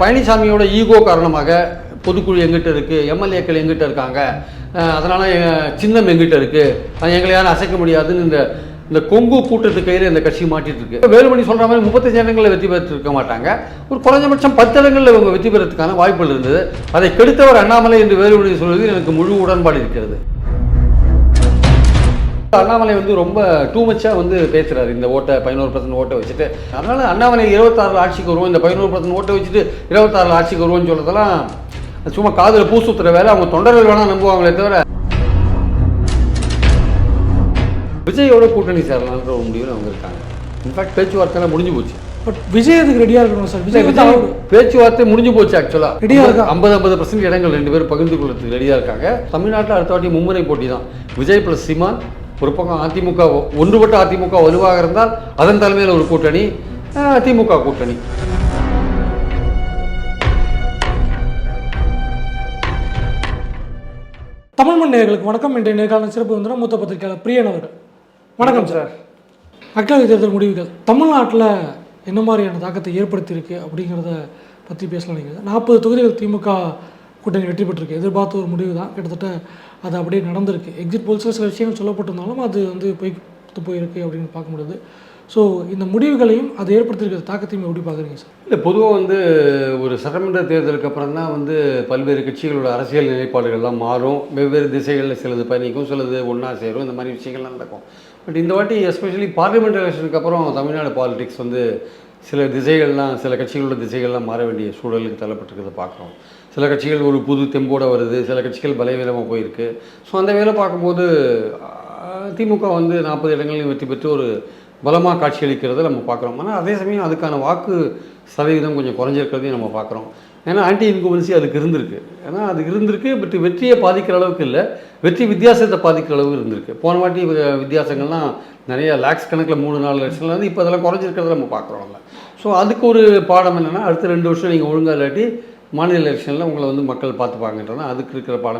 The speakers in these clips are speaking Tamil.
பழனிசாமியோட ஈகோ காரணமாக பொதுக்குழு எங்கிட்ட இருக்குது எம்எல்ஏக்கள் எங்கிட்ட இருக்காங்க. அதனால் அதனால சின்னம் எங்கிட்ட இருக்குது எங்களை யாரும் அசைக்க முடியாதுன்னு இந்த இந்த கொங்கு கூட்டத்து கையில் இந்த கட்சி மாட்டிட்டு இருக்கு. வேலுமணி சொல்ற மாதிரி முப்பத்தஞ்சு இடங்களில் வெற்றி பெற்றிருக்க மாட்டாங்க. ஒரு குறைஞ்சபட்சம் பத்து இடங்களில் இவங்க வெற்றி பெறதுக்கான வாய்ப்புகள் இருந்தது. அதை கெடுத்தவர் அண்ணாமலை என்று வேலுமணி சொல்வது எனக்கு முழு உடன்பாடு இருக்கிறது. அண்ணாமலை வந்து ரொம்ப டூ மச்சாக வந்து பேசுறாரு. இந்த ஓட்டை பதினோரு பர்சன்ட் ஓட்டை வச்சுட்டு. அதனால அண்ணாமலை இருபத்தாறில் ஆட்சிக்கு வருவோம். இந்த பதினோரு பர்சன்ட் ஓட்டை வச்சுட்டு இருபத்தாறில் ஆட்சிக்கு வருவோம்னு சொல்றதெல்லாம் சும்மா காதில் பூ சுத்துற வேலை. அவங்க தொண்டர்கள் வேணா நம்புவாங்களே தவிர. விஜயோட கூட்டணி சேரலான்ற ஒரு முடிவில் அவங்க இருக்காங்க. இன்ஃபேக்ட் பேச்சுவார்த்தை முடிஞ்சு போச்சு. பட் விஜய் அதுக்கு ரெடியாக இருக்கணும் சார் விஜய் அவர் பேச்சுவார்த்தை முடிஞ்சு போச்சு ஆக்சுவலா Ready ஆ இருக்கா? ஐம்பது ஐம்பது பர்சன்ட் இடங்கள் ரெண்டு பேரும் பகிர்ந்து கொள்றதுக்கு ரெடியா இருக்காங்க. தமிழ்நாட்டில் அடுத்த வாட்டி மும்முனை போட்டி தான் விஜய் பிளஸ் சீமான் ஒரு பக்கம் அதிமுக ஒன்றுபட்ட அதிமுக வலுவாக இருந்தால் அதன் தலைமையில் ஒரு கூட்டணி திமுக கூட்டணி. தமிழ் மண் நேயர்களுக்கு வணக்கம். இன்றைய நேர்காணல் சிறப்பு வந்து மூத்த பத்திரிகையாளர் பிரியன் அவர்கள். வணக்கம் சார். மக்களவைத் தேர்தல் முடிவுகள். தமிழ்நாட்டில் என்ன மாதிரியான தாக்கத்தை ஏற்படுத்தியிருக்கு அப்படிங்கிறத பற்றி பேசலாம் நினைக்கிறேன் நாற்பது தொகுதிகள் திமுக கூட்டணி வெற்றி பெற்றிருக்கு. எதிர்பார்த்த ஒரு முடிவு தான். கிட்டத்தட்ட அது அப்படியே நடந்திருக்கு. எக்ஸிட் போல்ஸில் சில விஷயங்கள் சொல்லப்பட்டிருந்தாலும் அது வந்து போய் போயிருக்கு அப்படின்னு பார்க்க முடியுது. ஸோ இந்த முடிவுகளையும் அது ஏற்படுத்தியிருக்கிற தாக்கத்தையும் எப்படி பார்க்குறீங்க சார்? இல்லை பொதுவாக வந்து ஒரு சட்டமன்ற தேர்தலுக்கு அப்புறம் தான் வந்து பல்வேறு கட்சிகளோட அரசியல் நிலைப்பாடுகள்லாம் மாறும். வெவ்வேறு திசைகளில் சிலது பயணிக்கும் சிலது ஒன்றா சேரும். இந்த மாதிரி விஷயங்கள்லாம் நடக்கும். பட் இந்த வாட்டி எஸ்பெஷலி பார்லிமெண்ட் எலெக்ஷனுக்கு அப்புறம் தமிழ்நாடு பாலிடிக்ஸ் வந்து சில திசைகள்லாம் சில கட்சிகளோட திசைகள்லாம் மாற வேண்டிய சூழலுக்கு தள்ளப்பட்டிருக்கிறத பார்க்குறோம். சில கட்சிகள் ஒரு புது தெம்போட வருது சில கட்சிகள் பலவீனமாக போயிருக்கு. ஸோ அந்த வேலை பார்க்கும்போது திமுக வந்து நாற்பது இடங்களில் வெற்றி பெற்று ஒரு பலமாக காட்சியளிக்கிறத நம்ம பார்க்குறோம். ஆனால் அதே சமயம் அதுக்கான வாக்கு சதவீதம் கொஞ்சம் குறைஞ்சிருக்கிறதையும் நம்ம பார்க்குறோம். ஏன்னா ஆன்டி இன்குமன்சி அதுக்கு இருந்திருக்கு. ஏன்னா அது இருந்திருக்கு பட் வெற்றியை பாதிக்கிற அளவுக்கு இல்லை. வெற்றி வித்தியாசத்தை பாதிக்கிற அளவுக்கு இருந்திருக்கு. போன வாட்டி வித்தியாசங்கள்லாம் நிறைய லேக்ஸ் கணக்கில் மூணு நாலு லட்சம்ல இருந்து இப்போ அதெல்லாம் குறைஞ்சிருக்கிறத நம்ம பார்க்குறோம்ல ஸோ அதுக்கு ஒரு பாடம் என்னென்னா அடுத்த ரெண்டு வருஷம் நீங்கள் ஒழுங்காக இல்லாட்டி மாநில எலெக்ஷனில் உங்களை வந்து மக்கள் பார்த்துப்பாங்கன்றனா அதுக்கு இருக்கிற பாடம்.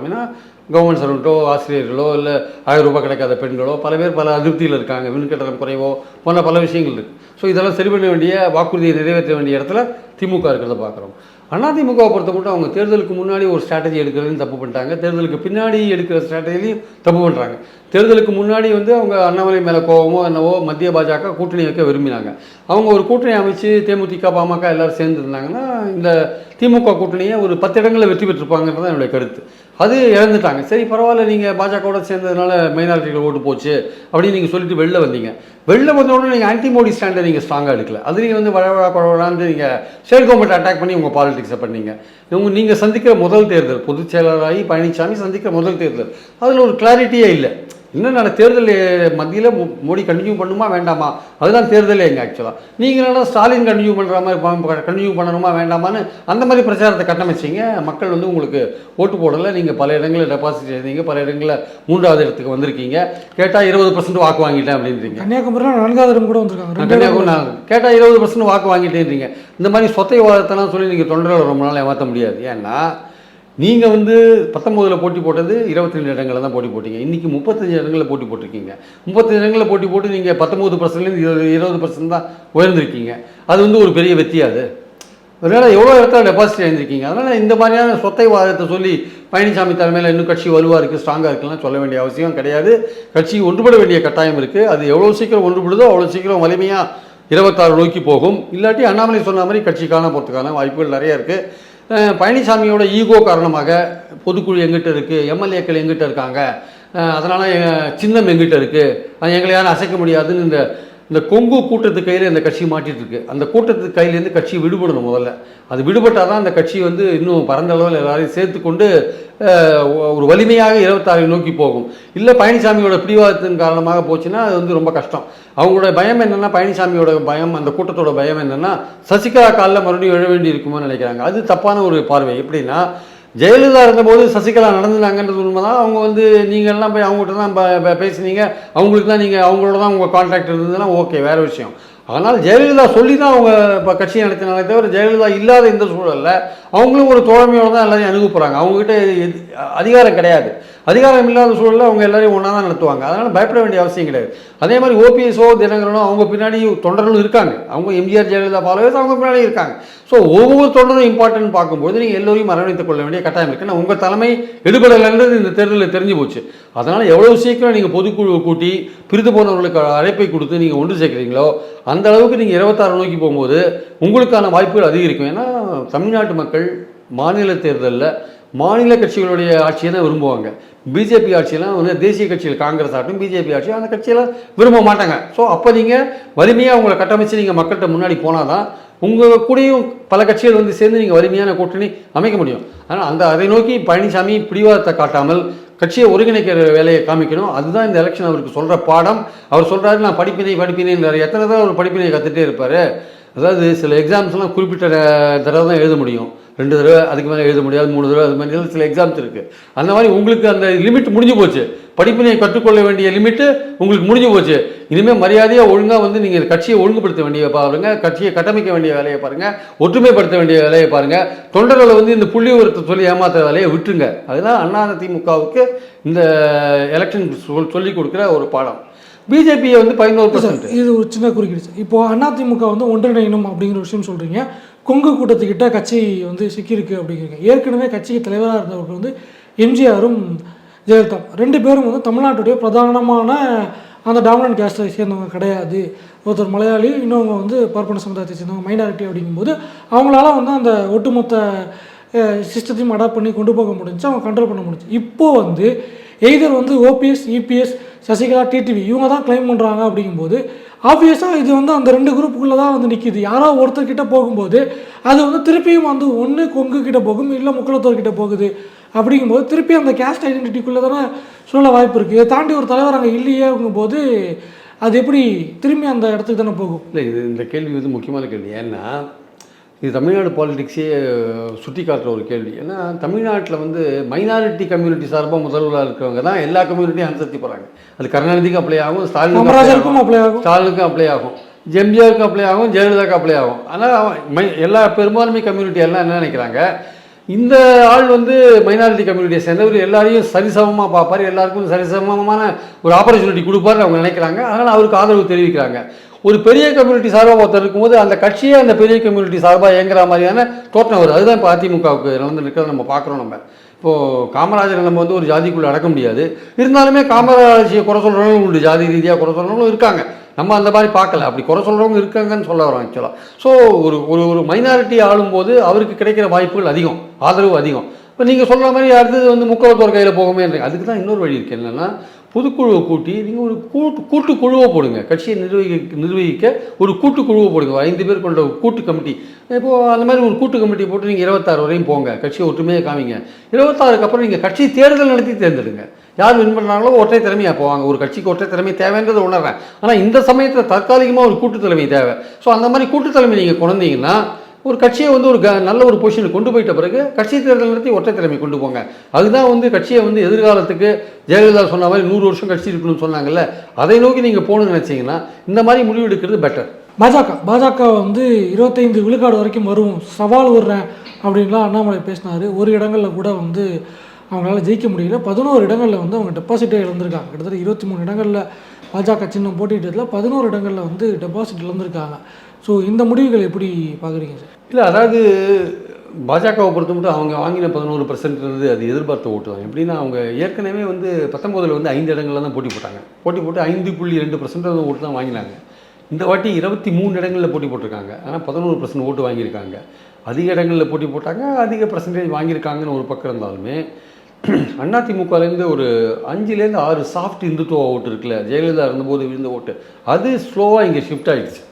கவர்மெண்ட் சர்வெண்ட்டோ ஆசிரியர்களோ இல்லை ஆயிரம் ரூபாய் கிடைக்காத பெண்களோ பல பேர் பல அதிருப்தியில் இருக்காங்க. மின்கட்டணம் குறைவோ போன்ற பல விஷயங்கள் இருக்குது ஸோ இதெல்லாம் சரி பண்ண வேண்டிய வாக்குறுதியை நிறைவேற்ற வேண்டிய இடத்துல திமுக இருக்கிறத பார்க்குறோம். அதிமுகவை பொறுத்த மட்டும் அவங்க தேர்தலுக்கு முன்னாடி ஒரு ஸ்ட்ராட்டஜி எடுக்கிறதுலையும் தப்பு பண்ணிட்டாங்க. தேர்தலுக்கு பின்னாடி எடுக்கிற ஸ்ட்ராட்டஜிலையும் தப்பு பண்ணுறாங்க தேர்தலுக்கு முன்னாடி வந்து அவங்க அண்ணாமலை மேலே கோவமோ என்னவோ மத்திய பாஜக கூட்டணி வைக்க விரும்பினாங்க. அவங்க ஒரு கூட்டணி அமைச்சு தேமுதிக பாமக எல்லோரும் சேர்ந்துருந்தாங்கன்னா இந்த திமுக கூட்டணியை ஒரு பத்து இடங்களில் வெற்றி பெற்றிருப்பாங்கிறது தான் என்னுடைய கருத்து. அது இழந்துட்டாங்க. சரி பரவாயில்ல நீங்கள் பாஜகவோட சேர்ந்ததுனால மைனாரிட்டிகள் ஓட்டு போச்சு அப்படின்னு நீங்கள் சொல்லிட்டு வெளில வந்தீங்க. வெளில வந்த உடனே நீங்கள் ஆன்டி மோடி ஸ்டாண்டை நீங்கள் ஸ்ட்ராங்காக எடுக்கல. அதுலேயும் வந்து வளவழா குழவழான்னு நீங்கள் ஸ்டேட் கவர்மெண்ட் அட்டாக் பண்ணி உங்கள் பாலிடிக்ஸை பண்ணீங்க. இவங்க நீங்கள் சந்திக்கிற முதல் தேர்தல் பொதுச் செயலராகி பழனிசாமி சந்திக்கிற முதல் தேர்தல். அதில் ஒரு கிளாரிட்டியே இல்லை. இன்னும் நான் தேர்தல் மத்தியில் மோடி கண்டினியூ பண்ணுமா வேண்டாமா? அதுதான் தேர்தலே எங்க ஆக்சுவலாக நீங்கள் என்னடா ஸ்டாலின் கண்டினியூ பண்ணுற மாதிரி கண்டினியூ பண்ணணுமா வேண்டாமான்னு அந்த மாதிரி பிரச்சாரத்தை கட்டமைச்சிங்க. மக்கள் வந்து உங்களுக்கு ஓட்டு போடலை. நீங்கள் பல இடங்களில் டெபாசிட் செய்தீங்க. பல இடங்களில் மூன்றாவது இடத்துக்கு வந்திருக்கீங்க. கேட்டால் இருபது பர்சன்ட் வாக்கு வாங்கிட்டேன் அப்படின்றீங்க. கன்னியாகுமரியில் நான்காவது இடம் கூட வந்திருக்காங்க. கன்னியாகுமரி கேட்டால் இருபது பர்சன்ட் வாக்கு வாங்கிட்டேன்றீங்க. இந்த மாதிரி சொத்தை வாதத்தெல்லாம் சொல்லி நீங்கள் தொண்டர்களை ரொம்ப நாள் ஏமாற்ற முடியாது. ஏன்னா நீங்கள் வந்து பத்தொம்போதில் போட்டி போட்டது இருபத்தி ரெண்டு இடங்களில் தான் போட்டி போட்டீங்க. இன்றைக்கி முப்பத்தஞ்சு இடங்களில் போட்டி போட்டிருக்கீங்க. முப்பத்தஞ்சு இடங்களில் போட்டி போட்டு நீங்கள் பத்தொம்போது பர்சன்ட்லேருந்து இருபது இருபது பர்சன்ட் தான் உயர்ந்திருக்கீங்க. அது வந்து ஒரு பெரிய வெற்றி அது அதனால் எவ்வளோ இடத்துல டெபாசிட் எழுந்திருக்கீங்க அதனால் இந்த மாதிரியான சொத்தை வாதத்தை சொல்லி பழனிசாமி தலைமையில் இன்னும் கட்சி வலுவாக இருக்குது ஸ்ட்ராங்காக இருக்குலாம் சொல்ல வேண்டிய அவசியம் கிடையாது. கட்சி ஒன்றுபட வேண்டிய கட்டாயம் இருக்குது அது எவ்வளோ சீக்கிரம் ஒன்றுபடுதோ அவ்வளோ சீக்கிரம் வலிமையாக இருபத்தாறு நோக்கி போகும். இல்லாட்டி அண்ணாமலை சொன்ன மாதிரி கட்சி காண போகிறதுக்கான வாய்ப்புகள் நிறைய இருக்குது பழனிசாமியோட ஈகோ காரணமாக பொதுக்குழு எங்கிட்ட இருக்குது எம்எல்ஏக்கள் எங்கிட்ட இருக்காங்க. அதனால் சின்னம் எங்கிட்ட இருக்குது அது எங்களை யாரும் அசைக்க முடியாதுன்னு இந்த இந்த கொங்கு கூட்டத்து கையில் இந்த கட்சி மாட்டிட்டு இருக்கு. அந்த கூட்டத்து கையிலேருந்து கட்சி விடுபடணும் முதல்ல. அது விடுபட்டால் தான் அந்த கட்சி வந்து இன்னும் பரந்த அளவில் எல்லாரையும் சேர்த்து கொண்டு ஒரு வலிமையாக இருபத்தாறை நோக்கி போகும். இல்லை பழனிசாமியோட பிடிவாதத்தின் காரணமாக போச்சுன்னா அது வந்து ரொம்ப கஷ்டம். அவங்களோட பயம் என்னென்னா பழனிசாமியோட பயம் அந்த கூட்டத்தோட பயம் என்னென்னா சசிகலா காலில் மறுபடியும் எழ வேண்டி இருக்குமோன்னு நினைக்கிறாங்க. அது தப்பான ஒரு பார்வை. எப்படின்னா ஜெயலலிதா இருந்தபோது சசிகலா நடந்துனாங்கன்றது உண்மைதான். அவங்க வந்து நீங்கள்லாம் போய் அவங்ககிட்ட தான் ப- பேசுனீங்க. அவங்களுக்கு தான் நீங்கள் அவங்களோட தான் உங்கள் கான்டாக்ட் இருந்ததுன்னா ஓகே வேறு விஷயம். ஆனால் ஜெயலலிதா சொல்லி தான் அவங்க இப்போ கட்சியை நடத்தினாலே தவிர ஜெயலலிதா இல்லாத இந்த சூழலில் அவங்களும் ஒரு தோழமையோடு தான் எல்லாத்தையும் அணுக அவங்ககிட்ட அதிகாரம் கிடையாது. அதிகாரம் இல்லாத சூழலில் அவங்க எல்லாரையும் ஒன்றா தான் நடத்துவாங்க. அதனால் பயப்பட வேண்டிய அவசியம் கிடையாது. அதே மாதிரி ஓபிஎஸ்ஓ தினகரனும் அவங்க பின்னாடி தொண்டர்களும் இருக்காங்க. அவங்க எம்ஜிஆர் ஜெயலலிதா ஃபாலோவர்ஸ் அவங்க பின்னாடி இருக்காங்க. ஸோ ஒவ்வொரு தொண்டரும் இம்பார்ட்டன்ட் பார்க்கும்போது நீங்கள் எல்லோரையும் அரவணைத்துக் கொள்ள வேண்டிய கட்டாயம் இருக்குது நான் உங்கள் தலைமை எடுபடலைன்றது இந்த தேர்தலில் தெரிஞ்சு போச்சு. அதனால் எவ்வளோ சீக்கிரம் நீங்கள் பொதுக்குழுவை கூட்டி பிரித்து போனவர்களுக்கு அழைப்பை கொடுத்து நீங்கள் ஒன்று சேர்க்குறீங்களோ அந்த அளவுக்கு நீங்கள் இருபத்தாறு நோக்கி போகும்போது உங்களுக்கான வாய்ப்புகள் அதிகரிக்கும். ஏன்னா தமிழ்நாட்டு மக்கள் மாநில தேர்தலில் மாநில கட்சிகளுடைய ஆட்சியை தான் விரும்புவாங்க. பிஜேபி ஆட்சியெல்லாம் வந்து தேசிய கட்சிகள் காங்கிரஸ் ஆகட்டும் பிஜேபி ஆட்சி அந்த கட்சியெல்லாம் விரும்ப மாட்டாங்க. ஸோ அப்போ நீங்கள் வலிமையாக உங்களை கட்டமைச்சு நீங்கள் மக்கள்கிட்ட முன்னாடி போனால் தான் உங்கள் கூடயும் பல கட்சிகள் வந்து சேர்ந்து நீங்கள் வலிமையான கூட்டணி அமைக்க முடியும். ஆனால் அந்த அதை நோக்கி பழனிசாமி பிடிவாதத்தை காட்டாமல் கட்சியை ஒருங்கிணைக்கிற வேலையை காமிக்கணும். அதுதான் இந்த எலெக்ஷன் அவருக்கு சொல்கிற பாடம். அவர் சொல்கிறாரு நான் படிப்பினை படிப்பினைன்றார் எத்தனை தடவை அவர் படிப்பினை கற்றுட்டே இருப்பார். அதாவது சில எக்ஸாம்ஸ்லாம் குறிப்பிட்ட தடவை தான் எழுத முடியும். ரெண்டு தடவை அதுக்கு மேலே எழுத முடியாது மூணு தடவை அது மாதிரி சில எக்ஸாம்ஸ் இருக்குது அந்த மாதிரி உங்களுக்கு அந்த லிமிட் முடிஞ்சு போச்சு. படிப்பினை கற்றுக்கொள்ள வேண்டிய லிமிட்டு உங்களுக்கு முடிஞ்சு போச்சு. இனிமேல் மரியாதையாக ஒழுங்காக வந்து நீங்கள் கட்சியை ஒழுங்குபடுத்த வேண்டிய பாருங்க கட்சியை கட்டமைக்க வேண்டிய வேலையை பாருங்கள் ஒற்றுமைப்படுத்த வேண்டிய வேலையை பாருங்கள் தொண்டர்களை வந்து இந்த புள்ளி உரத்தை சொல்லி ஏமாற்ற வேலையை விட்டுருங்க. அதுதான் அண்ணா திமுகவுக்கு இந்த எலெக்ஷன் சொல் சொல்லி கொடுக்குற ஒரு பாடம். பிஜேபியை வந்து பதினோரு பர்சன்ட் இது ஒரு சின்ன குறுக்கீடு சார் இப்போ அதிமுக வந்து ஒன்றிணையணும் அப்படிங்கிற விஷயம் சொல்கிறீங்க கொங்கு கூட்டத்துக்கிட்ட கட்சி வந்து சிக்கியிருக்கு அப்படிங்கிறீங்க. ஏற்கனவே கட்சிக்கு தலைவராக இருந்தவர்கள் வந்து எம்ஜிஆரும் ஜெயலலிதா ரெண்டு பேரும் வந்து தமிழ்நாட்டுடைய பிரதானமான அந்த டாமினன்ட் கேஸ்டை சேர்ந்தவங்க கிடையாது. ஒருத்தர் மலையாளி இன்னொன்று வந்து பார்ப்பன சமுதாயத்தை சேர்ந்தவங்க மைனாரிட்டி அப்படிங்கும்போது அவங்களால வந்து அந்த ஒட்டுமொத்த சிஸ்டத்தையும் அடாப்ட் பண்ணி கொண்டு போக முடிஞ்சு அவங்க கண்ட்ரோல் பண்ண முடிஞ்சு. இப்போது வந்து எய்தர் வந்து ஓபிஎஸ் இபிஎஸ் சசிகலா டிடிவி இவங்க தான் கிளைம் பண்ணுறாங்க அப்படிங்கும்போது ஆப்வியஸாக இது வந்து அந்த ரெண்டு குரூப்புக்குள்ளே தான் வந்து நிற்கிது யாரோ ஒருத்தர்கிட்ட போகும்போது அது வந்து திருப்பியும் வந்து ஒன்று கொங்கு கிட்ட போகும் இல்லை முக்குளத்தோர்கிட்ட போகுது. அப்படிங்கும்போது திருப்பி அந்த கேஸ்ட் ஐடென்டிட்டிக்குள்ளே தானே சொல்ல வாய்ப்பு இருக்குது இதை தாண்டி ஒரு தலைவர் அங்கே இல்லையேங்கும்போது அது எப்படி திரும்பி அந்த இடத்துக்கு தானே போகும்? இல்லை இது இந்த கேள்வி வந்து முக்கியமான கேள்வி. ஏன்னா இது தமிழ்நாடு பாலிடிக்ஸே சுட்டி காட்டுற ஒரு கேள்வி. ஏன்னா தமிழ்நாட்டில் வந்து மைனாரிட்டி கம்யூனிட்டி சார்பாக முதல்வராக இருக்கிறவங்க தான் எல்லா கம்யூனிட்டியும் அனுசரித்து போகிறாங்க அது கருணாநிதிக்கும் அப்ளை ஆகும் ஸ்டாலினுக்கும். அப்ளை ஆகும். ஸ்டாலினுக்கும் அப்ளை ஆகும். எம்ஜிஆருக்கும் அப்ளை ஆகும் ஜெயலலிதாவுக்கு அப்ளை ஆகும். ஆனால் அவன் மை- எல்லா பெரும்பான்மை கம்யூனிட்டி எல்லாம் என்ன நினைக்கிறாங்க? இந்த ஆள் வந்து மைனாரிட்டி கம்யூனிட்டியை சேர்ந்தவர் எல்லாரையும் சரிசமமாக பார்ப்பார் எல்லாருக்கும் சரிசமமான ஒரு ஆப்பர்ச்சுனிட்டி கொடுப்பாரு அவங்க நினைக்கிறாங்க. அதனால் அவருக்கு ஆதரவு தெரிவிக்கிறாங்க. ஒரு பெரிய கம்யூனிட்டி சார்பாக ஒருத்தர் இருக்கும்போது அந்த கட்சியே அந்த பெரிய கம்யூனிட்டி சார்பாக இயங்குற மாதிரியான தோற்றம் வருது அதுதான் இப்போ அதிமுகவுக்கு வந்து நிற்கிறத நம்ம பார்க்குறோம் நம்ம. இப்போது காமராஜரை நம்ம வந்து ஒரு ஜாதிக்குள்ளே அடக்க முடியாது. இருந்தாலுமே காமராஜியை குறை சொல்கிறவங்களும் உண்டு. ஜாதி ரீதியாக குறை சொல்கிறவங்களும் இருக்காங்க. நம்ம அந்த மாதிரி பார்க்கல. அப்படி குறை சொல்கிறவங்க இருக்காங்கன்னு சொல்ல வரோம் ஆக்சுவலாக ஸோ ஒரு ஒரு ஒரு மைனாரிட்டி ஆளும்போது அவருக்கு கிடைக்கிற வாய்ப்புகள் அதிகம். ஆதரவு அதிகம். இப்போ நீங்கள் சொல்கிற மாதிரி அடுத்தது வந்து முக்கவத்தோர் கையில் போகுமே அதுக்கு தான் இன்னொரு வழி இருக்குது என்னென்னா பொதுக்குழுவை கூட்டி நீங்கள் ஒரு கூட்டு கூட்டு குழுவை போடுங்க. கட்சியை நிர்வகிக்க நிர்வகிக்க ஒரு கூட்டு குழுவை போடுங்க ஐந்து பேர் கொண்ட ஒரு கூட்டு கமிட்டி. இப்போது அந்த மாதிரி ஒரு கூட்டு கமிட்டி போட்டு நீங்கள் இருபத்தாறு வரையும் போங்க. கட்சியை ஒற்றுமையாக காமிங்க. இருபத்தாறுக்கு அப்புறம் நீங்கள் கட்சி தேர்தல் நடத்தி தேர்ந்தெடுங்க. யார் வின் பண்ணாங்களோ ஒற்றை திறமையாக போவாங்க. ஒரு கட்சிக்கு ஒற்றை திறமை தேவைன்றது உணர்றேன். ஆனால் இந்த சமயத்தில் தற்காலிகமாக ஒரு கூட்டு தலைமை தேவை. ஸோ அந்த மாதிரி கூட்டு தலைமை நீங்கள் கொண்டீங்கன்னா ஒரு கட்சியை வந்து ஒரு க நல்ல ஒரு பொசிஷனுக்கு கொண்டு போயிட்ட பிறகு கட்சி தேர்தல் நடத்தி ஒற்றை திறமை கொண்டு போங்க. அதுதான் வந்து கட்சியை வந்து எதிர்காலத்துக்கு ஜெயலலிதா சொன்ன மாதிரி நூறு வருஷம் கட்சி இருக்கணும்னு சொன்னாங்கல்ல அதை நோக்கி நீங்கள் போகணும்னு நினச்சிங்கன்னா இந்த மாதிரி முடிவு எடுக்கிறது பெட்டர் பாஜக பாஜக வந்து இருபத்தைந்து விழுக்காடு வரைக்கும் வரும். சவால் விடுறேன் அப்படின்லாம் அண்ணாமலை பேசினார். ஒரு இடங்களில் கூட வந்து அவங்களால ஜெயிக்க முடியல. பதினோரு இடங்களில் வந்து அவங்க டெபாசிட்டே இழந்திருக்காங்க. கிட்டத்தட்ட இருபத்தி மூணு இடங்களில் பாஜக சின்னம் போட்டிட்டதில் பதினோரு இடங்களில் வந்து டெபாசிட் இழந்திருக்காங்க. ஸோ இந்த முடிவுகள் எப்படி பார்க்குறீங்க சார் இல்லை அதாவது பாஜகவை பொறுத்த மட்டும் அவங்க வாங்கின பதினோரு பர்சன்ட்ன்றது அது எதிர்பார்த்த ஓட்டு தான். எப்படின்னா அவங்க ஏற்கனவே வந்து பத்தொம்போதில் வந்து ஐந்து இடங்களில் தான் போட்டி போட்டாங்க. போட்டி போட்டு ஐந்து புள்ளி ரெண்டு பர்சன்ட் ஓட்டு தான் வாங்கினாங்க. இந்த வாட்டி இருபத்தி மூணு இடங்களில் போட்டி போட்டிருக்காங்க. ஆனால் பதினோரு பர்சன்ட் ஓட்டு வாங்கியிருக்காங்க. அதிக இடங்களில் போட்டி போட்டாங்க அதிக பர்சன்டேஜ் வாங்கியிருக்காங்கன்னு ஒரு பக்கம் இருந்தாலுமே அதிமுகலேருந்து ஒரு அஞ்சுலேருந்து ஆறு சாஃப்ட் இந்துத்துவ ஓட்டு இருக்குல்ல ஜெயலலிதா இருந்தபோது விழுந்த ஓட்டு அது ஸ்லோவாக இங்கே ஷிஃப்ட் ஆகிடுச்சு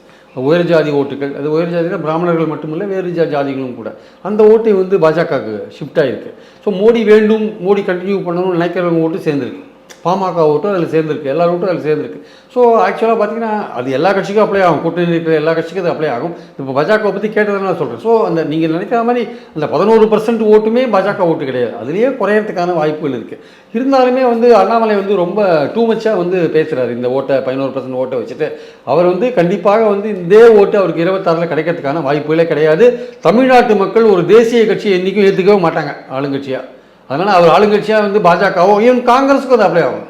உயர் ஜாதி ஓட்டுகள் அது உயர் ஜாதினா பிராமணர்கள் மட்டுமில்லை வேறு ஜா ஜாதிகளும் கூட. அந்த ஓட்டை வந்து பாஜகவுக்கு ஷிஃப்ட் ஆகிருக்கு ஸோ மோடி வேண்டும் மோடி கண்டினியூ பண்ணணும்னு நினைக்கிறவங்க ஓட்டு சேர்ந்துருக்கு. பாமக ஓட்டும் அதில் சேர்ந்துருக்கு எல்லா ஓட்டும் அதில் சேர்ந்துருக்கு. ஸோ ஆக்சுவலாக பார்த்தீங்கன்னா அது எல்லா கட்சிக்கும் அப்ளை ஆகும். கூட்டணி இருக்கிற எல்லா கட்சிக்கும் அது அப்ளை ஆகும். இப்போ பாஜகவை பற்றி கேட்டதுனால சொல்கிறேன் ஸோ அந்த நீங்கள் நினைக்கிற மாதிரி அந்த பதினோரு பர்சன்ட் ஓட்டுமே பாஜக ஓட்டு கிடையாது. அதுலேயே குறையறதுக்கான வாய்ப்புகள் இருக்குது இருந்தாலுமே வந்து அண்ணாமலை வந்து ரொம்ப டூ மச்சாக வந்து பேசுகிறாரு இந்த ஓட்டை பதினோரு பர்சன்ட் ஓட்டை வச்சுட்டு. அவர் வந்து கண்டிப்பாக வந்து இதே ஓட்டு அவருக்கு இருபத்தாறில் கிடைக்கிறதுக்கான வாய்ப்புகளே கிடையாது. தமிழ்நாட்டு மக்கள் ஒரு தேசிய கட்சியை என்றைக்கும் ஏற்றுக்கவே மாட்டாங்க ஆளுங்கட்சியாக அதனால் அவர் ஆளுங்கட்சியாக வந்து பாஜகவோ ஈவன் காங்கிரஸுக்கும் அது அப்ளை ஆகும்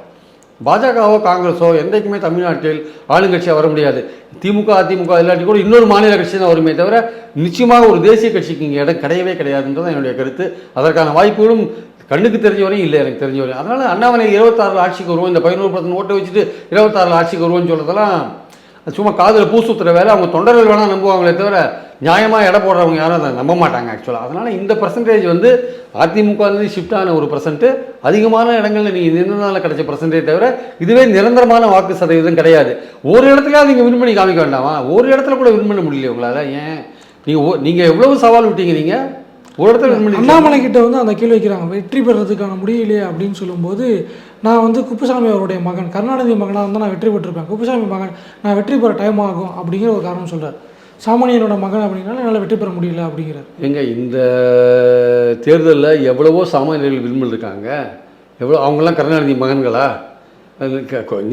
பாஜகவோ காங்கிரஸோ என்றைக்குமே தமிழ்நாட்டில் ஆளுங்கட்சியாக வர முடியாது. திமுக அதிமுக இல்லாட்டி கூட இன்னொரு மாநில கட்சி தான் வருமே தவிர நிச்சயமாக ஒரு தேசிய கட்சிக்கு இங்கே இடம் கிடையவே கிடையாதுன்றது என்னுடைய கருத்து. அதற்கான வாய்ப்புகளும் கண்ணுக்கு தெரிஞ்ச வரையும் இல்லை எனக்கு தெரிஞ்ச வரையும். அதனால் அண்ணாமலை இருபத்தாறு ஆட்சிக்கு வருவோம் இந்த பதினோரு பர்சன்ட் ஓட்டை வச்சுட்டு இருபத்தாறு ஆட்சிக்கு வருவோம்னு சொல்கிறதெல்லாம் சும்மா காதில் பூ சுற்றுற வேலை அவங்க தொண்டர்கள் வேணால் நம்புவாங்களே தவிர நியாயமாக எடை போடுறவங்க யாரும் அதை நம்ப மாட்டாங்க ஆக்சுவலாக அதனால் இந்த பர்சன்டேஜ் வந்து அதிமுகலேருந்து ஷிஃப்ட் ஆன ஒரு பர்சன்ட்டு அதிகமான இடங்களில் நீங்கள் நின்றனால கிடைச்ச பர்சன்டேஜ் தவிர இதுவே நிரந்தரமான வாக்கு சதவீதம் கிடையாது. ஒரு இடத்துல நீங்கள் வின் பண்ணி காமிக்க வேண்டாமா? ஒரு இடத்துல கூட வின் பண்ண முடியல உங்களால். ஏன்? நீங்கள் நீங்கள் எவ்வளவு சவால் விட்டீங்க நீங்கள் ஒரு இடத்துல அண்ணாமலை கிட்ட வந்து அந்த கேள்வி வைக்கிறாங்க வெற்றி பெறதுக்கான முடியலையே அப்படின்னு சொல்லும்போது நான் வந்து குப்புசாமி அவருடைய மகன் கருணாநிதி மகனாக இருந்தால் நான் வெற்றி பெற்றிருப்பேன். குப்புசாமி மகன் நான் வெற்றி பெற டைம் ஆகும் அப்படிங்கிற ஒரு காரணம் சொல்றார். சாமானியனோட மகன் அப்படின்னால என்னால் வெற்றி பெற முடியல அப்படிங்கிறார். எங்க இந்த தேர்தலில் எவ்வளவோ சாமானியர்கள் விரும்பல் இருக்காங்க எவ்வளோ அவங்கெல்லாம் கருணாநிதி மகன்களா?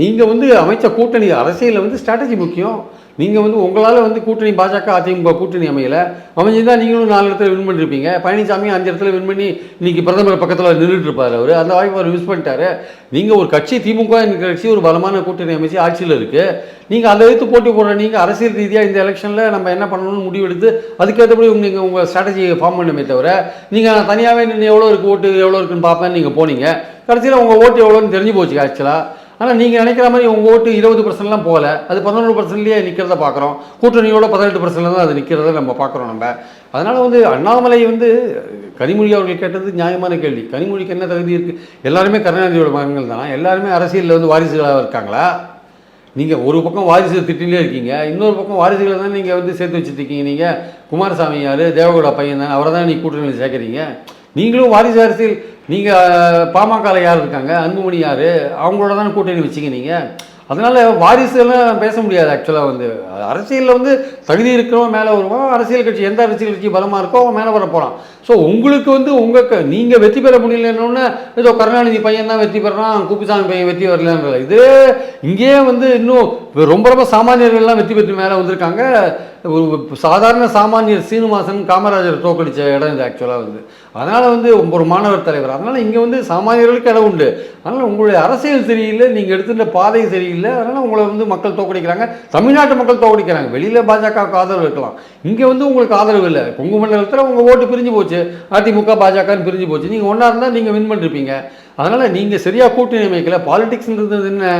நீங்கள் வந்து அமைச்ச கூட்டணி அரசியலில் வந்து ஸ்ட்ராட்டஜி முக்கியம். நீங்கள் வந்து உங்களால் வந்து கூட்டணி பாஜக அதிமுக கூட்டணி அமையல. அமைஞ்சிருந்தால் நீங்களும் நாலு இடத்துல வின் பண்ணிருப்பீங்க. பழனிசாமி அஞ்சு இடத்துல வின் பண்ணி இன்னைக்கு பிரதமர் பக்கத்தில் நின்றுட்டு இருப்பார் அவர். அந்த வாய்ப்பு அவர் மிஸ் பண்ணிட்டாரு. நீங்கள் ஒரு கட்சி திமுக என்கிற கட்சி ஒரு பலமான கூட்டணி அமைச்சு ஆட்சியில் இருக்குது நீங்கள் அதை எடுத்து போட்டி போடுற நீங்கள் அரசியல் ரீதியாக இந்த எலெக்ஷனில் நம்ம என்ன பண்ணணும்னு முடிவெடுத்து அதுக்கேற்றபடி நீங்கள் உங்கள் ஸ்ட்ராட்டஜியை ஃபார்ம் பண்ணுமே தவிர நீங்கள் தனியாகவே நின்று எவ்வளோ இருக்குது ஓட்டு எவ்வளோ இருக்குன்னு பார்ப்பேன் நீங்கள் போனீங்க. கடைசியில் உங்கள் ஓட்டு எவ்வளோன்னு தெரிஞ்சு போச்சு ஆக்சுவலாக ஆனால் நீங்கள் நினைக்கிற மாதிரி உங்கள் ஓட்டு இருபது பர்சன்ட்லாம் போகல. அது பதினொன்று பர்சன்ட்லேயே நிற்கிறத பார்க்குறோம். கூட்டணியோட பதினெட்டு பர்சன்ட்ல தான் அது நிற்கிறத நம்ம பார்க்குறோம் நம்ம. அதனால் வந்து அண்ணாமலை வந்து கனிமொழி அவர்கள் கேட்டது நியாயமான கேள்வி. கனிமொழிக்கு என்ன தகுதி இருக்குது எல்லாருமே கருணாநிதியோட மகன்கள் தானா? எல்லாருமே அரசியலில் வந்து வாரிசுகளாக இருக்காங்களா? நீங்கள் ஒரு பக்கம் வாரிசு திட்டிலே இருக்கீங்க. இன்னொரு பக்கம் வாரிசுகளை தான் நீங்கள் வந்து சேர்த்து வச்சுருக்கீங்க நீங்கள் குமாரசாமி யார்? தேவகவுடா பையன் தான்? அவரை தான் நீங்கள் கூட்டணியில் சேர்க்குறீங்க. நீங்களும் வாரிசு அரசியல் நீங்கள் பாமகவில் யார் இருக்காங்க? அன்புமணி யார்? அவங்களோட தானே கூட்டணி வச்சிங்க நீங்கள் அதனால் வாரிசுலாம் பேச முடியாது ஆக்சுவலாக வந்து. அரசியலில் வந்து தகுதி இருக்கிறவன் மேலே வருவான். அரசியல் கட்சி எந்த அரசியல் கட்சி பலமாக இருக்கோ அவன் மேலே வர போகிறான் ஸோ உங்களுக்கு வந்து உங்கள் நீங்கள் வெற்றி பெற முடியலன்னு ஏதோ கருணாநிதி பையன் தான் வெற்றி பெறான் குப்பிசாமி பையன் வெற்றி வரலன்ற இது இங்கேயே வந்து இன்னும் ரொம்ப ரொம்ப சாமானியர்கள்லாம் வெற்றி பெற்று மேலே வந்திருக்காங்க. ஒரு சாதாரண சாமானியர் சீனிவாசன் காமராஜர் தோக்கடிச்ச இடம் இது ஆக்சுவலாக வந்து. அதனால் வந்து ஒரு மாணவர் தலைவர். அதனால் இங்கே வந்து சாமானியர்களுக்கு இடம் உண்டு. அதனால் உங்களுடைய அரசியல் சரியில்லை நீங்கள் எடுத்துகிட்ட பாதை சரியில்லை அதனால் உங்களை வந்து மக்கள் தோக்கடிக்கிறாங்க. தமிழ்நாட்டு மக்கள் தோக்கடிக்கிறாங்க. வெளியில் பாஜகவுக்கு ஆதரவு இருக்கலாம். இங்கே வந்து உங்களுக்கு ஆதரவு இல்லை. கொங்கு மண்டலத்தில் உங்கள் ஓட்டு பிரிஞ்சு போச்சு. அதிமுக பாஜகன்னு பிரிஞ்சு போச்சு. நீங்கள் ஒன்றா இருந்தால் நீங்கள் வின் பண்ணிருப்பீங்க. அதனால் நீங்கள் சரியாக கூட்டணி அமைக்கல. பாலிடிக்ஸ்ன்றது என்ன?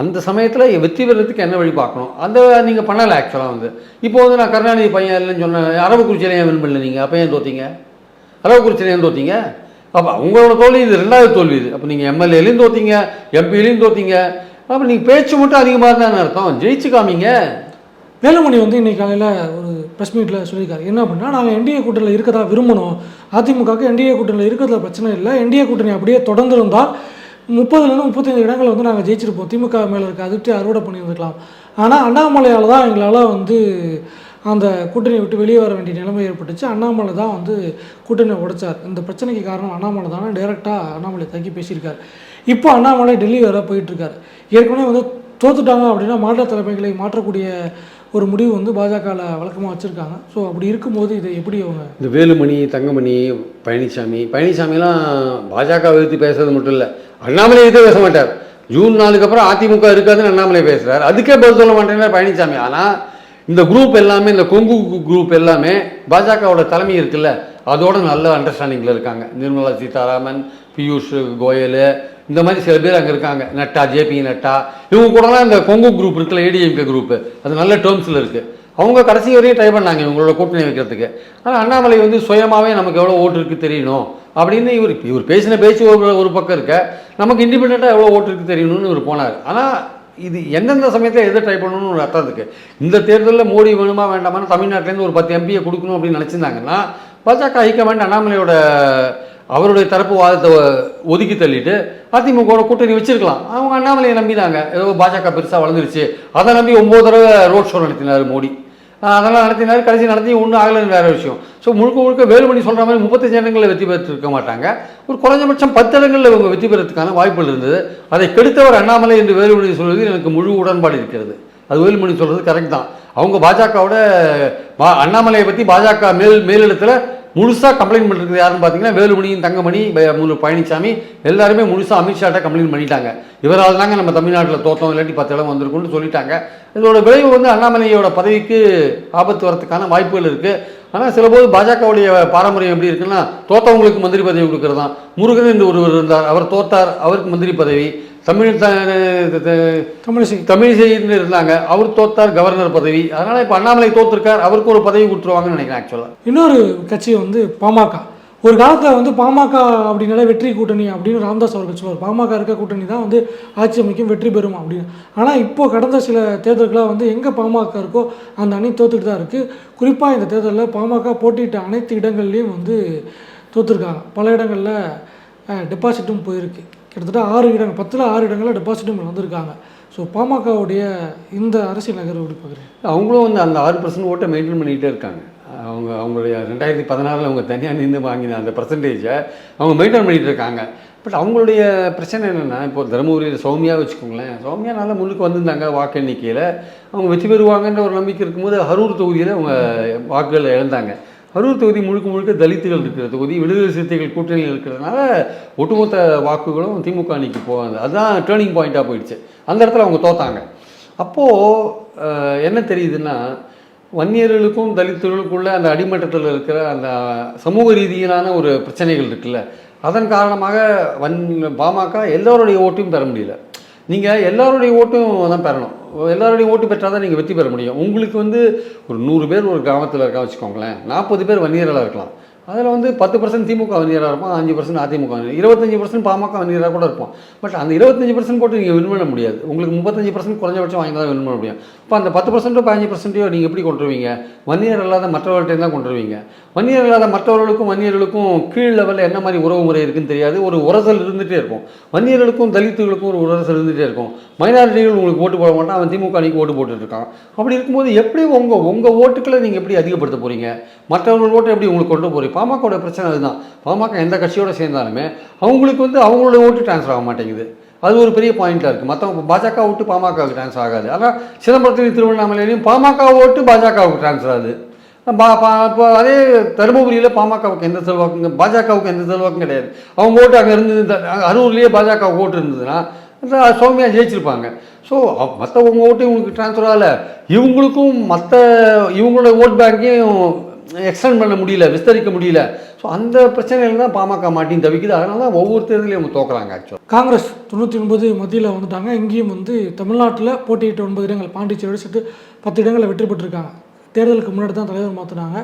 அந்த சமயத்தில் வெற்றி பெறதுக்கு என்ன வழி பார்க்கணும்? அந்த நீங்கள் பண்ணலை ஆக்சுவலாக வந்து. இப்போ வந்து நான் கருணாநிதி பையன் இல்லைன்னு சொன்னேன். அரவக்குறிச்சியில் ஏன் வின் பண்ணல நீங்கள் அப்போ ஏன் தோத்தீங்க? அரவக்குறிச்சியில் ஏன் தோத்தீங்க? அப்போ உங்களோட தோல்வி இது ரெண்டாவது தோல்வி இது. அப்போ நீங்கள் எம்எல்ஏலையும் தோத்தீங்க எம்பிலையும் தோத்தீங்க. அப்போ நீங்கள் பேச்சு மட்டும் அதிகமாக இருந்தாங்க அர்த்தம். ஜெயிச்சு காமிங்க. வேலுமணி வந்து இன்றைக்கி காலையில் ஒரு ப்ரெஸ் மீட்டில் சொல்லியிருக்காரு. என்ன அப்படின்னா நாங்கள் என்டிஏ கூட்டணியில் இருக்கதா விரும்பணும். அதிமுகவுக்கு என்டிஏ கூட்டணியில் இருக்கிறதுல பிரச்சனை இல்லை. என்டிஏ கூட்டணி அப்படியே தொடர்ந்து இருந்தால் முப்பதுலேருந்து முப்பத்தைந்து இடங்கள் வந்து நாங்கள் ஜெயிச்சிருப்போம். திமுக மேலே இருக்க அதிர்ச்சி அறுவடை பண்ணியிருந்துக்கலாம் ஆனால் அண்ணாமலையால் தான் எங்களால் வந்து அந்த கூட்டணியை விட்டு வெளியே வர வேண்டிய நிலைமை ஏற்பட்டுச்சு. அண்ணாமலை தான் வந்து கூட்டணியை உடைச்சார். இந்த பிரச்சனைக்கு காரணம் அண்ணாமலை தானே. டைரெக்டாக அண்ணாமலை தங்கி பேசியிருக்கார். இப்போ அண்ணாமலை டெல்லி வர போயிட்டுருக்காரு. ஏற்கனவே வந்து தோத்துட்டாங்க அப்படின்னா மாநில தலைமைகளை மாற்றக்கூடிய ஒரு முடிவு வந்து பாஜகவில் வழக்கமாக வச்சுருக்காங்க. ஸோ அப்படி இருக்கும்போது இதை எப்படி அவங்க இந்த வேலுமணி தங்கமணி பழனிசாமி பழனிசாமிலாம் பாஜக எதிர்த்து பேசுறது மட்டும் இல்லை அண்ணாமலை எதிர்த்து பேச மாட்டார். ஜூன் நாளுக்கு அப்புறம் அதிமுக இருக்காதுன்னு அண்ணாமலை பேசுகிறார் அதுக்கே பதில் சொல்ல மாட்டேங்கிறார் பழனிசாமி ஆனால் இந்த குரூப் எல்லாமே இந்த கொங்கு குரூப் எல்லாமே பாஜகவோட தலைமை இருக்குல்ல அதோட நல்ல அண்டர்ஸ்டாண்டிங்கில் இருக்காங்க. நிர்மலா சீதாராமன் பியூஷ் கோயல் இந்த மாதிரி சில பேர் அங்கே இருக்காங்க. நட்டா ஜேபி நட்டா இவங்க கூடலாம் இந்த கொங்கு குரூப் இருக்குல்ல ஏடிஎம்கே குரூப் அது நல்ல டேர்ம்ஸில் இருக்குது அவங்க கடைசி வரையும் ட்ரை பண்ணாங்க இவங்களோட கூட்டணி வைக்கிறதுக்கு. ஆனால் அண்ணாமலை வந்து சுயமாகவே நமக்கு எவ்வளோ ஓட்டு இருக்குது தெரியணும் அப்படின்னு இவர் இவர் பேசின பேச்சு ஒரு ஒரு பக்கம் இருக்க நமக்கு இண்டிபெண்ட்டாக எவ்வளோ ஓட்டு இருக்குது தெரியணும்னு இவர் போனார். ஆனால் இது எந்தெந்த சமயத்தில் எதை ட்ரை பண்ணணும்னு ஒரு அர்த்தம் இருக்குது இந்த தேர்தலில் மோடி வேணுமா வேண்டாமான்னு தமிழ்நாட்டிலேருந்து ஒரு பத்து எம்பியை கொடுக்கணும் அப்படின்னு நினச்சிருந்தாங்கன்னா பாஜக ஹைகமாண்ட் அண்ணாமலையோட அவருடைய தரப்பு வாதத்தை ஒதுக்கி தள்ளிட்டு அதிமுகவோட கூட்டணி வச்சிருக்கலாம். அவங்க அண்ணாமலையை நம்பிதாங்க. ஏதோ பாஜக பெருசாக வளர்ந்துருச்சு. அதை நம்பி ஒம்பது தடவை ரோட் ஷோ நடத்தினார் மோடி. அதெல்லாம் நடத்தினார் கடைசி நடத்தி ஒன்றும் ஆகலைன்னு வேற விஷயம். ஸோ முழுக்க முழுக்க வேலுமணி சொல்கிற மாதிரி முப்பத்தஞ்சு இடங்களில் வெற்றி பெற்றிருக்க மாட்டாங்க. ஒரு குறைஞ்சபட்சம் பத்து இடங்களில் இவங்க வெற்றி பெறத்துக்கான வாய்ப்புகள் இருந்தது. அதை கெடுத்தவர் அண்ணாமலை என்று வேலுமணி சொல்வது எனக்கு முழு உடன்பாடு இருக்கிறது. அது வேலுமணி சொல்கிறது கரெக்ட் தான். அவங்க பாஜகவோட அண்ணாமலையை பற்றி பாஜக மேல் மேலிடத்தில் முழுசாக கம்ப்ளைண்ட் பண்ணுறது யாருன்னு பார்த்தீங்கன்னா வேலுமணியும் தங்கமணி முழு பழனிசாமி எல்லாருமே முழுசாக அமித்ஷாட்ட கம்ப்ளைண்ட் பண்ணிட்டாங்க. இவரால் தாங்க நம்ம தமிழ்நாட்டில் தோற்றம் இல்லாட்டி பத்து இடம் வந்திருக்கும்னு சொல்லிட்டாங்க. இதோட விளைவு வந்து அண்ணாமலையோட பதவிக்கு ஆபத்து வரத்துக்கான வாய்ப்புகள் இருக்குது ஆனால் சில போது பாஜகவுடைய பாரம்பரியம் எப்படி இருக்குன்னா தோத்தவங்களுக்கு மந்திரி பதவி கொடுக்கறது. தான் முருகன் என்று ஒருவர் இருந்தார். அவர் தோத்தார் அவருக்கு மந்திரி பதவி. தமிழ் தமிழிசை. தமிழிசைன்னு இருந்தாங்க. அவர் தோத்தார் கவர்னர் பதவி. அதனால் இப்போ அண்ணாமலை தோத்திருக்கார் அவருக்கு ஒரு பதவி கொடுத்துருவாங்கன்னு நினைக்கிறேன் ஆக்சுவலாக இன்னொரு கட்சி வந்து பாமக. ஒரு காலத்தில் வந்து பாமக அப்படின்னாலே வெற்றி கூட்டணி அப்படின்னு ராம்தாஸ் அவர்கள் சொல்லுவார் பாமக இருக்க கூட்டணி தான் வந்து ஆட்சி அமைக்கும் வெற்றி பெறும் அப்படின்னு. ஆனால் இப்போ கடந்த சில தேர்தல்களாக வந்து எங்கே பாமக இருக்கோ அந்த அணி தோத்துட்டு தான் இருக்குது குறிப்பாக இந்த தேர்தலில் பாமக போட்டியிட்ட அனைத்து இடங்கள்லையும் வந்து தோற்றுருக்காங்க பல இடங்களில் டெபாசிட்டும் போயிருக்கு. கிட்டத்தட்ட ஆறு இடங்கள் பத்தில் ஆறு இடங்களில் டெபாசிட்டும் வந்திருக்காங்க. ஸோ பாமகவுடைய இந்த அரசியல் நகர் எப்படி பார்க்குறேன் அவங்களும் வந்து அந்த ஆறு பர்சன்ட் ஓட்டை மெயின்டைன் பண்ணிகிட்டே இருக்காங்க. அவங்க அவங்களுடைய ரெண்டாயிரத்தி பதினாறில் அவங்க தனியாக நின்று வாங்கின அந்த பர்சன்டேஜை அவங்க மெயின்டைன் பண்ணிகிட்டு இருக்காங்க பட் அவங்களுடைய பிரச்சனை என்னென்னா இப்போ தருமபுரியில் சௌமியா வச்சுக்கோங்களேன். சௌமியா நல்லா முன்னுக்கு வந்திருந்தாங்க வாக்கு எண்ணிக்கையில். அவங்க வெற்றி பெறுவாங்கன்ற ஒரு நம்பிக்கை இருக்கும்போது அரூர் தொகுதியில் அவங்க வாக்குகள் இழந்தாங்க. அரூர் தொகுதி முழுக்க முழுக்க தலித்துகள் இருக்கிற தொகுதி விடுதலை சிறுத்தைகள் கூட்டணியில் இருக்கிறதுனால ஒட்டுமொத்த வாக்குகளும் திமுக அணிக்கு போவாங்க அதுதான் டேர்னிங் பாயிண்ட்டாக போயிடுச்சு. அந்த இடத்துல அவங்க தோத்தாங்க. அப்போது என்ன தெரியுதுன்னா வன்னியர்களுக்கும் தலித்துகளுக்குள்ள அந்த அடிமட்டத்தில் இருக்கிற அந்த சமூக ரீதியிலான ஒரு பிரச்சனைகள் இருக்குல்ல. அதன் காரணமாக வன் பாமக எல்லோருடைய ஓட்டையும் பெற முடியல. நீங்கள் எல்லாருடைய ஓட்டும் தான் பெறணும். எல்லாருடைய ஓட்டு பெற்றால் தான் நீங்கள் வெற்றி பெற முடியும். உங்களுக்கு வந்து ஒரு நூறு பேர் ஒரு கிராமத்தில் இருக்கா வச்சுக்கோங்களேன். நாற்பது பேர் வன்னியர்களாக இருக்கலாம். அதில் வந்து பத்து பர்சன்ட் திமுக வன்னியராக இருப்போம் அஞ்சு பர்சன்ட் அதிமுக வன்னியர். இருபத்தஞ்சி பர்சன்ட் பாமக வன்னியராக கூட இருப்போம். பட் அந்த இருபத்தஞ்சி பர்சன்ட் போட்டு நீங்கள் வின் பண்ண முடியாது. உங்களுக்கு முப்பத்தஞ்சு பர்சன்ட் குறைஞ்சபட்சம் வாங்கி தான் வின் பண்ண முடியும். இப்போ அந்த பத்து பர்சன்ட்டோ பதினஞ்சு பர்சன்ட்டையோ நீங்கள் எப்படி கொண்டுருவீங்க? வன்னியர் இல்லாத மற்றவர்கள்ட்ட தான் கொண்டுருவீங்க. வன்னியர் இல்லாத மற்றவர்களுக்கும் வன்னியர்களுக்கும் கீழ் லெவலில் என்ன மாதிரி உறவு முறை இருக்குன்னு தெரியாது. ஒரு உரசல் இருந்துகிட்டே இருக்கும். வன்னியர்களுக்கும் தலித்துகளுக்கும் ஒரு உரசல் இருந்துகிட்டே இருக்கும். மைனாரிட்டிகள் உங்களுக்கு ஓட்டு போட மாட்டான். அவன் திமுக அணிக்கு ஓட்டு போட்டுட்ருக்கான். அப்படி இருக்கும்போது எப்படி உங்கள் உங்கள் ஓட்டுக்களை நீங்கள் எப்படி அதிகப்படுத்த போகிறீங்க மற்றவர்கள் ஓட்டை எப்படி உங்களுக்கு கொண்டு போகிறீங்க பாமகவோட பிரச்சனை அதுதான். பாமக எந்த கட்சியோடு சேர்ந்தாலுமே அவங்களுக்கு வந்து அவங்களோட ஓட்டு ட்ரான்ஸ்ஃபர் ஆக மாட்டேங்குது. அது ஒரு பெரிய பாயிண்ட்டாக இருக்குது மற்றவங்க பாஜக ஓட்டு பாமகவுக்கு ட்ரான்ஸ்ஃபர் ஆகாது. ஆனால் சிதம்பரத்திலையும் திருவண்ணாமலையிலையும் பாமக ஓட்டு பாஜகவுக்கு ட்ரான்ஸ்ஃபர் ஆகுது. பா பா இப்போ அதே தருமபுரியில் பாமகவுக்கு எந்த செல்வாக்கும் பாஜகவுக்கு எந்த செல்வாக்கும் கிடையாது. அவங்க ஓட்டு அங்கே இருந்து அரூர்லேயே பாஜக ஓட்டு இருந்ததுன்னா சௌமியா ஜெயிச்சிருப்பாங்க. ஸோ மற்றவங்க ஓட்டு இவங்களுக்கு ட்ரான்ஸ்ஃபர் ஆகலை. இவங்களுக்கும் மற்ற இவங்களோட ஓட் பேங்க்கையும் எக்ஸ்டெண்ட் பண்ண முடியல விஸ்தரிக்க முடியல. ஸோ அந்த பிரச்சனைகள் தான் பாமக மாட்டின்னு தவிக்குது. அதனால தான் ஒவ்வொரு தேர்தலையும் அவங்க தோக்குறாங்க ஆக்சுவலாக காங்கிரஸ் தொண்ணூற்றி ஒன்பது மத்தியில் வந்துட்டாங்க. இங்கேயும் வந்து தமிழ்நாட்டில் போட்டியிட்ட ஒன்பது இடங்கள் பாண்டிச்சேரி சேர்த்து பத்து இடங்களில் வெற்றி பெற்றிருக்காங்க. தேர்தலுக்கு முன்னாடி தான் தலைவர் மாற்றினாங்க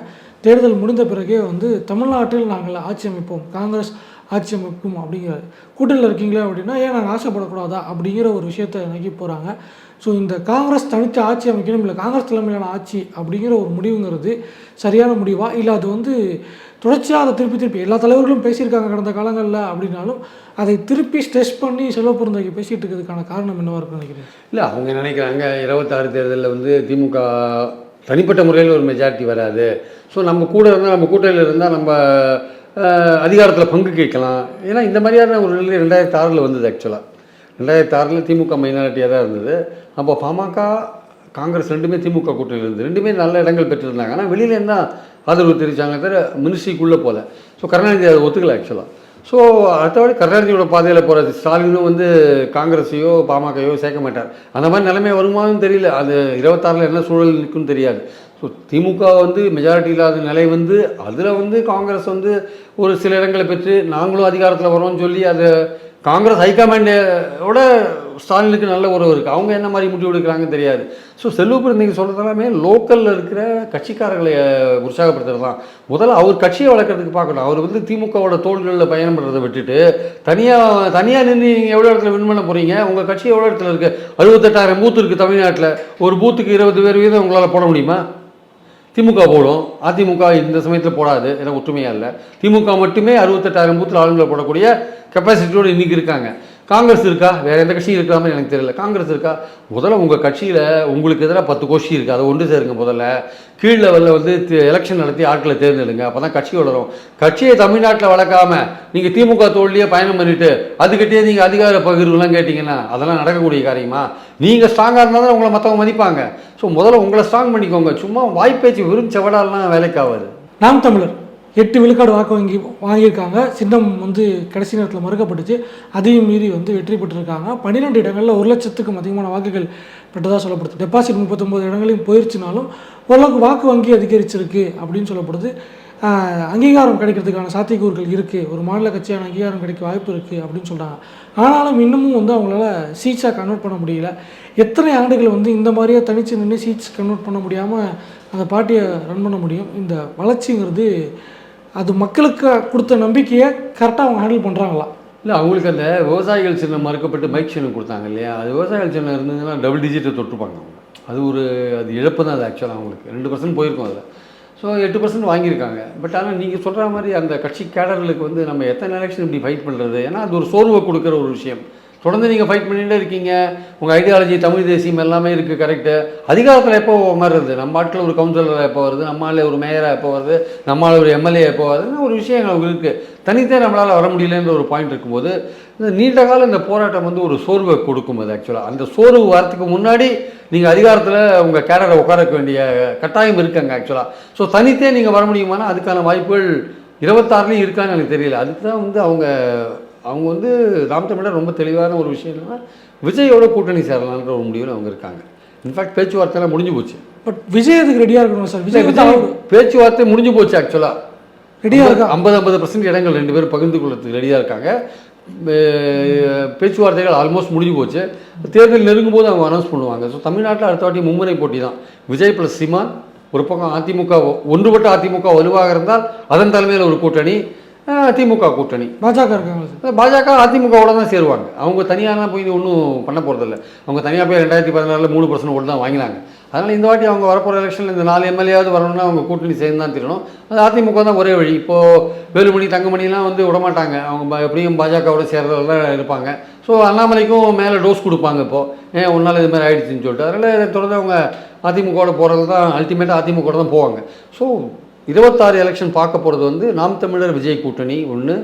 தேர்தல் முடிந்த பிறகே வந்து தமிழ்நாட்டில் நாங்கள் ஆட்சி அமைப்போம் காங்கிரஸ் ஆட்சி அமைக்கும் அப்படிங்கிறாரு கூட்டணியில் இருக்கீங்களே அப்படின்னா ஏன் நாங்கள் ஆசைப்படக்கூடாதா அப்படிங்கிற ஒரு விஷயத்தை நோக்கி போகிறாங்க ஸோ இந்த காங்கிரஸ் தனித்து ஆட்சி அமைக்கணும் இல்லை காங்கிரஸ் தலைமையிலான ஆட்சி அப்படிங்கிற ஒரு முடிவுங்கிறது சரியான முடிவா? இல்லை அது வந்து தொடர்ச்சியாக அதை திருப்பி திருப்பி எல்லா தலைவர்களும் பேசியிருக்காங்க கடந்த காலங்களில் அப்படின்னாலும் அதை திருப்பி ஸ்ட்ரெஸ் பண்ணி செல்வ பிறந்தகைக்கு பேசிகிட்டு இருக்கிறதுக்கான காரணம் என்னவா இருக்குன்னு நினைக்கிறேன் இல்லை அவங்க நினைக்கிறாங்க இருபத்தாறு தேர்தலில் வந்து திமுக தனிப்பட்ட முறையில் ஒரு மெஜாரிட்டி வராது. ஸோ நம்ம கூட இருந்தால் நம்ம கூட்டணியில் இருந்தால் நம்ம அதிகாரத்தில் பங்கு கேட்கலாம். ஏன்னா இந்த மாதிரியான ஒரு நிலை ரெண்டாயிரத்தி ஆறில் வந்தது ஆக்சுவலாக ரெண்டாயிரத்தி ஆறில் திமுக மைனாரிட்டியாக தான் இருந்தது. அப்போ பாமக காங்கிரஸ் ரெண்டுமே திமுக கூட்டணியில் இருந்தது. ரெண்டுமே நல்ல இடங்கள் பெற்றிருந்தாங்க. ஆனால் வெளியில என்ன ஆதரவு தெரிவித்தாங்க தவிர மினிஸ்ட்ரிக்குள்ளே போகல ஸோ கருணாநிதி அதை ஒத்துக்கல ஆக்சுவலாக ஸோ அடுத்தபடி கருணாநிதியோட பாதையில் போகிறது ஸ்டாலினும் வந்து காங்கிரஸையோ பாமகையோ சேர்க்க மாட்டார். அந்த மாதிரி நிலைமை வருமானு தெரியல. அது இருபத்தாறில் என்ன சூழல் இருக்குன்னு தெரியாது. ஸோ திமுக வந்து மெஜாரிட்டி இல்லாத நிலை வந்து அதில் வந்து காங்கிரஸ் வந்து ஒரு சில இடங்களை பெற்று நாங்களும் அதிகாரத்தில் வரோம்னு சொல்லி அதை காங்கிரஸ் ஹைகமாண்டோட ஸ்டாலினுக்கு நல்ல உறவு இருக்குது அவங்க என்ன மாதிரி முடிவு எடுக்கிறாங்கன்னு தெரியாது. ஸோ செல்வபுரம் நீங்கள் சொல்கிறது எல்லாமே லோக்கலில் இருக்கிற கட்சிக்காரர்களை உற்சாகப்படுத்துறது தான் முதல்ல அவர் கட்சியை வளர்க்குறதுக்கு பார்க்கணும். அவர் வந்து திமுகவோட தோள்களில் பயணம் பண்ணுறதை விட்டுட்டு தனியாக தனியாக நின்று நீங்கள் எவ்வளோ இடத்துல வின் பண்ண போகிறீங்க உங்கள் கட்சி எவ்வளோ இடத்துல இருக்குது அறுபத்தெட்டாயிரம் பூத்து இருக்குது தமிழ்நாட்டில். ஒரு பூத்துக்கு இருபது பேர் வீதம் உங்களால் போட முடியுமா? திமுக போடும். அதிமுக இந்த சமயத்தில் போடாது ஏன்னா ஒற்றுமையாக இல்லை. திமுக மட்டுமே அறுபத்தெட்டாயிரம் பூத்தில் ஆளுங்களை போடக்கூடிய கெப்பாசிட்டியோடு இன்றைக்கி இருக்காங்க. காங்கிரஸ் இருக்கா? வேறு எந்த கட்சியும் இருக்கிற மாதிரி எனக்கு தெரியல. காங்கிரஸ் இருக்கா? முதல்ல உங்கள் கட்சியில் உங்களுக்கு எதிராக பத்து கோஷி இருக்குது அதை ஒன்று சேருங்க முதல்ல. கீழ் லெவலில் வந்து எலெக்ஷன் நடத்தி ஆட்களை தேர்ந்தெடுங்க. அப்போ தான் கட்சி வளரும். கட்சியை தமிழ்நாட்டில் வளர்க்காமல் நீங்கள் திமுக தோல்லையே பயணம் பண்ணிவிட்டு அதுக்கிட்டே நீங்கள் அதிகார பகிர்வுலாம் கேட்டிங்கன்னா அதெல்லாம் நடக்கக்கூடிய காரியமா? நீங்கள் ஸ்ட்ராங்காக இருந்தால் தான் உங்களை மற்றவங்க மதிப்பாங்க. ஸோ முதல்ல உங்களை ஸ்ட்ராங் பண்ணிக்கோங்க. சும்மா வாய்ப்பேச்சு வெறும் செவடாலாம் வேலைக்கு ஆகாது. நாம் தமிழர். எட்டு விழுக்காடு வாக்கு வங்கி வாங்கியிருக்காங்க. சின்னம் வந்து கடைசி நேரத்தில் மறுக்கப்பட்டுச்சு. அதையும் மீறி வந்து வெற்றி பெற்றிருக்காங்க. பன்னிரெண்டு இடங்களில் ஒரு லட்சத்துக்கும் அதிகமான வாக்குகள் பெற்றதாக சொல்லப்படுது. டெபாசிட் முப்பத்தொம்போது இடங்களையும் போயிருச்சுனாலும் ஓரளவுக்கு வாக்கு வங்கி அதிகரிச்சிருக்கு அப்படின்னு சொல்லப்படுது. அங்கீகாரம் கிடைக்கிறதுக்கான சாத்தியக்கூறுகள் இருக்குது ஒரு மாநில கட்சியான அங்கீகாரம் கிடைக்க வாய்ப்பு இருக்குது அப்படின்னு சொல்கிறாங்க ஆனாலும் இன்னமும் வந்து அவங்களால சீட்ஸாக கன்வெர்ட் பண்ண முடியல. எத்தனை ஆண்டுகள் வந்து இந்த மாதிரியே தனிச்சு நின்று சீட்ஸ் கன்வெர்ட் பண்ண முடியாமல் அந்த பார்ட்டியை ரன் பண்ண முடியும்? இந்த வளர்ச்சிங்கிறது அது மக்களுக்கு கொடுத்த நம்பிக்கையை கரெக்டாக அவங்க ஹேண்டில் பண்ணுறாங்களா இல்லை அவங்களுக்கு அந்த விவசாயிகள் சின்னம் மறுக்கப்பட்டு பைக் சின்னம் கொடுத்தாங்க இல்லையா? அது விவசாயிகள் சின்னம் இருந்ததுன்னா டபுள் டிஜிட்டை தொட்டுப்பாங்க அவங்க. அது ஒரு அது இழப்பு தான் அது ஆக்சுவலாக அவங்களுக்கு. ரெண்டு பர்சன்ட் போயிருக்கும் அதில். ஸோ எட்டு பர்சன்ட் வாங்கியிருக்காங்க. பட் ஆனால் நீங்கள் சொல்கிற மாதிரி அந்த கட்சி கேடர்களுக்கு வந்து நம்ம எத்தனை எலெக்ஷன் இப்படி ஃபைட் பண்ணுறது ஏன்னா அது ஒரு சோர்வை கொடுக்குற ஒரு விஷயம். தொடர்ந்து நீங்கள் ஃபைட் பண்ணிகிட்டே இருக்கீங்க. உங்கள் ஐடியாலஜி தமிழ் தேசியம் எல்லாமே இருக்குது கரெக்டு அதிகாரத்தில் எப்போ மாறுறது நம்ம ஆட்டில் ஒரு கவுன்சிலராக எப்போ வருது? நம்மளால ஒரு மேயராக எப்போ வருது? நம்மளால ஒரு எம்எல்ஏ எப்போ வருதுன்னு ஒரு விஷயம் அவங்க இருக்குது தனித்தே நம்மளால் வர முடியலன்ற ஒரு பாயிண்ட் இருக்கும்போது இந்த நீண்ட காலம் இந்த போராட்டம் வந்து ஒரு சோர்வை கொடுக்கும் அது ஆக்சுவலாக அந்த சோர்வு வரத்துக்கு முன்னாடி நீங்கள் அதிகாரத்தில் உங்கள் கேரரை உட்காரக்க வேண்டிய கட்டாயம் இருக்குங்க ஆக்சுவலாக ஸோ தனித்தே நீங்கள் வர முடியுமானா அதுக்கான வாய்ப்புகள் இருபத்தாறுலேயும் இருக்கான்னு எனக்கு தெரியல. அதுக்கு தான் வந்து அவங்க அவங்க வந்து ராம் தமிழர் ரொம்ப தெளிவான ஒரு விஷயம் என்னன்னா விஜயோட கூட்டணி சேரலான்ற ஒரு முடிவில் அவங்க இருக்காங்க. இன்ஃபேக்ட் பேச்சுவார்த்தைலாம் முடிஞ்சு போச்சு. பட் விஜய் அதுக்கு ரெடியாக இருக்கணும் சார் விஜய் வந்து பேச்சுவார்த்தை முடிஞ்சு போச்சு ஆக்சுவலாக ரெடியாக இருக்கா? ஐம்பது ஐம்பது பர்சன்ட் இடங்கள் ரெண்டு பேரும் பகிர்ந்து கொள்றதுக்கு ரெடியாக இருக்காங்க. பேச்சுவார்த்தைகள் ஆல்மோஸ்ட் முடிஞ்சு போச்சு. தேர்தல் நெருங்கும் போது அவங்க அனௌன்ஸ் பண்ணுவாங்க. ஸோ தமிழ்நாட்டில் அடுத்த வாட்டி மும்முனை போட்டி தான். விஜய் ப்ளஸ் சீமான் ஒரு பக்கம் அதிமுக ஒன்றுபட்ட அதிமுக வலுவாக இருந்தால் அதன் தலைமையில் ஒரு கூட்டணி. திமுக கூட்டணி. பாஜக இருக்காங்க பாஜக அதிமுகவோட தான் சேருவாங்க. அவங்க தனியாலாம் போய் ஒன்றும் பண்ண போகிறதில்ல அவங்க தனியாக போய் ரெண்டாயிரத்தி பதினாறில் மூணு பர்சன்ட் ஓட்டு தான் வாங்கினாங்க. அதனால் இந்த வாட்டி அவங்க வரப்போகிற எலெக்ஷனில் இந்த நாலு எம்எல்ஏயாவது வரணும்னா அவங்க கூட்டணி சேர்ந்து தான் தெரியணும் அது அதிமுக தான் ஒரே வழி. இப்போது வேலுமணி தங்கமணிலாம் வந்து விடமாட்டாங்க. அவங்க எப்படியும் பாஜகவோட சேர்றதுல தான் இருப்பாங்க. ஸோ அண்ணாமலைக்கும் மேலே டோஸ் கொடுப்பாங்க இப்போது ஏன் ஒன்றால் இது மாதிரி ஆயிடுச்சுன்னு சொல்லிட்டு. அதனால் இதை தொடர்ந்து அவங்க அதிமுகவோட போகிறது தான் அல்டிமேட்டாக அதிமுகவோட தான் போவாங்க. ஸோ இருபத்தாறு எலெக்ஷன் பார்க்க போகிறது வந்து நாம் தமிழர் விஜய் கூட்டணி ஒன்று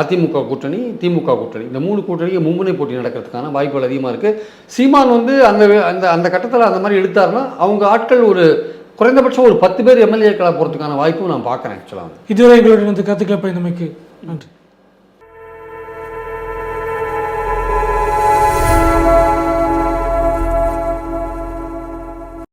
அதிமுக கூட்டணி திமுக கூட்டணி. இந்த மூணு கூட்டணிக்கு மும்முனை போட்டி நடக்கிறதுக்கான வாய்ப்புகள் அதிகமாக இருக்குது சீமான் வந்து அந்த அந்த அந்த கட்டத்தில் அந்த மாதிரி எடுத்தாருன்னா அவங்க ஆட்கள் ஒரு குறைந்தபட்சம் ஒரு பத்து பேர் எம்எல்ஏக்களாக போகிறதுக்கான வாய்ப்பும் நான் பார்க்குறேன் ஆக்சுவலாக இதுவரை எங்களுடைய இந்த கருத்துக்களை பயந்தமைக்கு நன்றி.